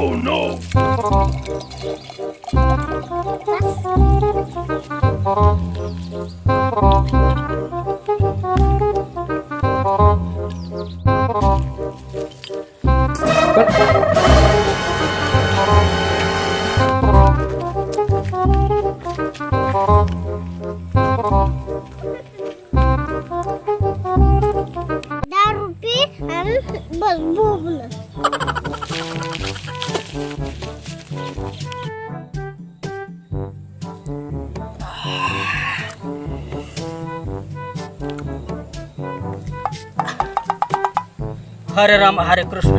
Oh no! हरे राम हरे कृष्ण.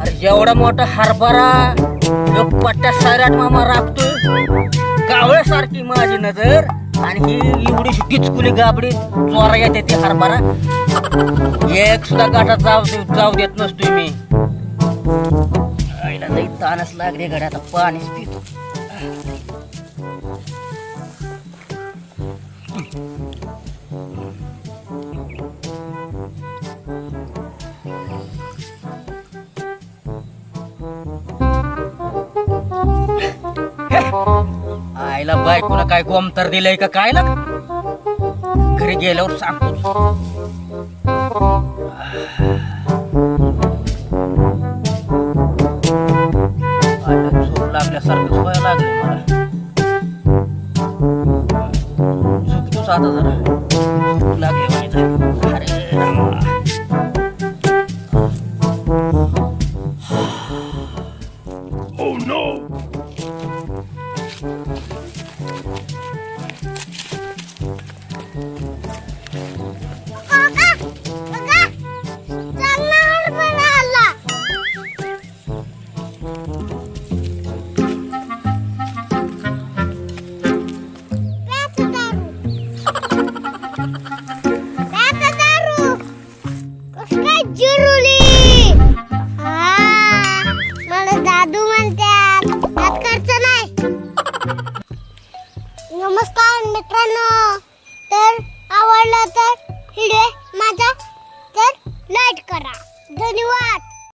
अरे एवढा मोठा हरभरा पट्ट्या सायराट मामा राखतोय कावळ्यासारखी माझी नजर. आणि ही एवढी किचकुली गाबडी चोरा येते ती हरभरा. एक सुद्धा गाठा जाऊ दे- जाऊ देत नसतोय मी. आईला लई तानच लागले गड्या आता पाणीच पित आईला बायकोला काय कोमतर दिलंय का काय ना? घरी गेल्यावर सांगतो झोप लागल्यासारखं व्हायला लागले मला. झोपतोच आता जरा. झोप लागली अरे रामा. काका oh, कसं मला दादू म्हणतात. त्यात खर्च नाही. नमस्कार मित्रांनो. तर आवडलं तर व्हिडिओ माझा तर लाईक करा. धन्यवाद.